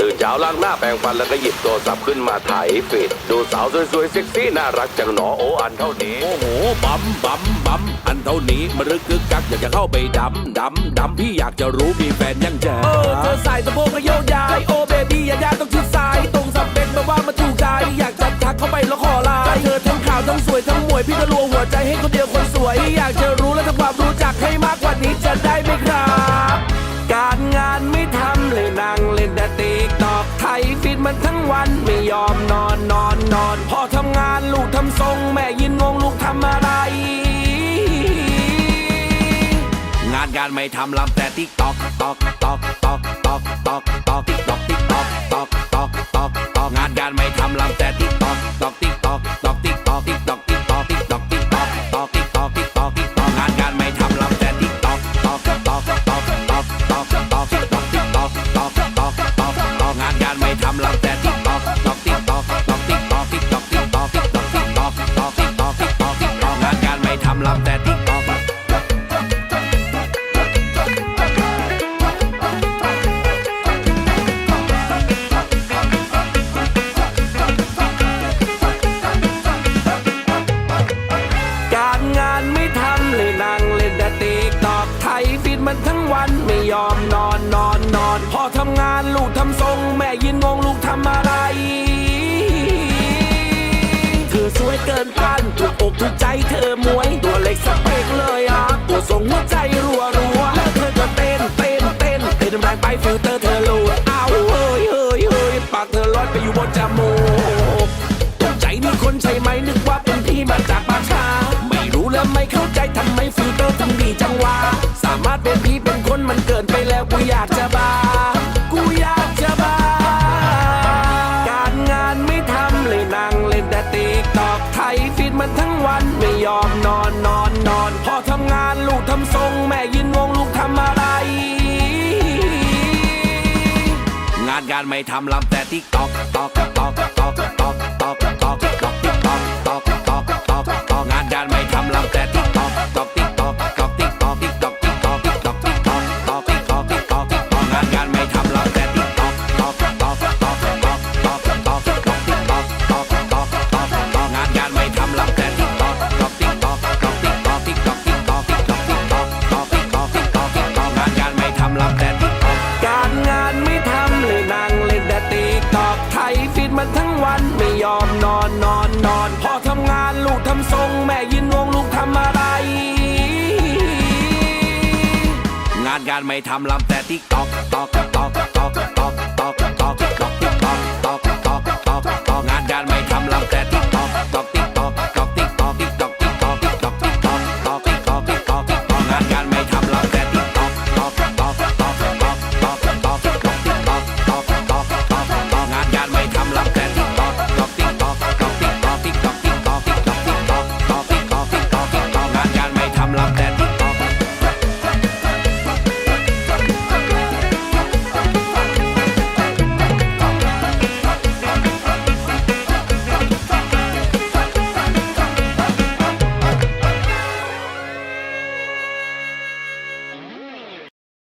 ตื่นเช้าล้างหน้าแปรงฟันแล้วก็หยิบโทรศัพท์ขึ้นมาถ่ายฟีดดูสาวสวยๆเซ็กซี่น่ารักจังหนอโออันเท่านี้ โอ้โหบัมบัมบัมอันเท่านี้มันรึกกึกกักอยากจะเข้าไปดำดำดำพี่อยากจะรู้มีแฟนยังจ้าเออเธอใส่สะโพกก็โยกย้ายโอเบบี้อย่าย่าต้องชิดซ้ายตรงสับเปคแบบว่ามาถูกใจอยากจะทักเข้าไปแล้วขอลน์เธอทั้งขาวทั้งสวยทั้งมวยพี่ก็รัวหัวใจให้คนเดียวคนสวยอยาก อนนอนนอนพอทำงานลูกทำทรง แม่ยินงงลูกทำอะไร งานการไม่ทำลำแต่ติ๊กตอกตอกตอกตอกตอกตอกตอกติ๊กตอกติ๊กตอกตอกตอกตอกงานการไม่ทำลำแต่ติ๊กตอก มันทั้งวันไม่ยอมนอนนอนนอนพอทำงานลูกทำทรง แม่ยินงงลูกทำอะไร เธอสวยเกินต้านถูกอกถูกใจเธอมวย ตัวเล็กสเปกเลยอะตัวทรงหัวใจรัวรัวแล้วเธอก็เต้นเต้นเต้นเต้นแรงไปฟิลเตอร์เธอหลุดอ้าวเฮ้ยเฮ้ยเฮ้ยปากเธอลอยไปอยู่บนจมูกตกใจนี่คนใช่ไหมนึกว่าเป็นพี่มาจากป่าช้าไม่รู้และไม่เข้าใจ เป็นพี่เป็นคนมันเกินไปแล้วกูอยากจะบ้า กูอยากจะบ้า การงานไม่ทำเลยนั่งเล่นแต่ติ๊กตอกไทยฟิตมันทั้งวันไม่ยอมนอนนอนนอน พอทำงานลูกทำทรงแม่ยินงงลูกทำอะไร งานการไม่ทำลำแต่ติ๊กตอกตอกตอก ไทยฟิตมันทั้งวันไม่ยอมนอนนอนนอนพอทำงานลูกทำทรง แม่ยินงงลูกทำอะไร งานการไม่ทำลำแต่ติ๊กตอกตอก